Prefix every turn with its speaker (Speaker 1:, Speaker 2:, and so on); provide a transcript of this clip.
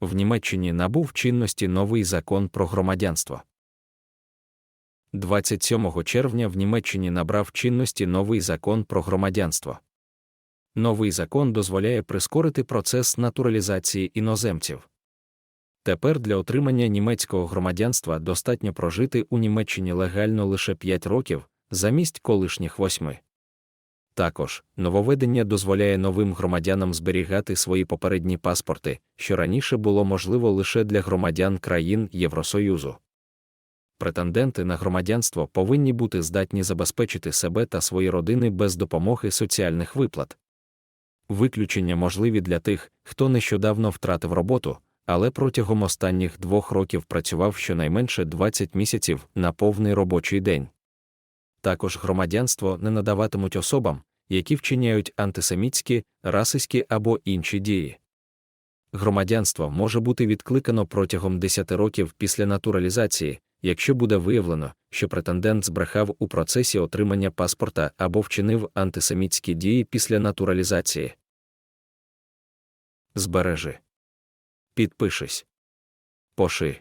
Speaker 1: В Німеччині набув чинності новий закон про громадянство. 27 червня в Німеччині набрав чинності новий закон про громадянство. Новий закон дозволяє прискорити процес натуралізації іноземців. Тепер для отримання німецького громадянства достатньо прожити у Німеччині легально лише 5 років замість колишніх восьми. Також нововведення дозволяє новим громадянам зберігати свої попередні паспорти, що раніше було можливо лише для громадян країн Євросоюзу. Претенденти на громадянство повинні бути здатні забезпечити себе та свої родини без допомоги соціальних виплат. Виключення можливі для тих, хто нещодавно втратив роботу, але протягом останніх двох років працював щонайменше 20 місяців на повний робочий день. Також громадянство не надаватимуть особам, які вчиняють антисемітські, расистські або інші дії. Громадянство може бути відкликано протягом 10 років після натуралізації, якщо буде виявлено, що претендент збрехав у процесі отримання паспорта або вчинив антисемітські дії після натуралізації. Збережи. Підпишись. Поши.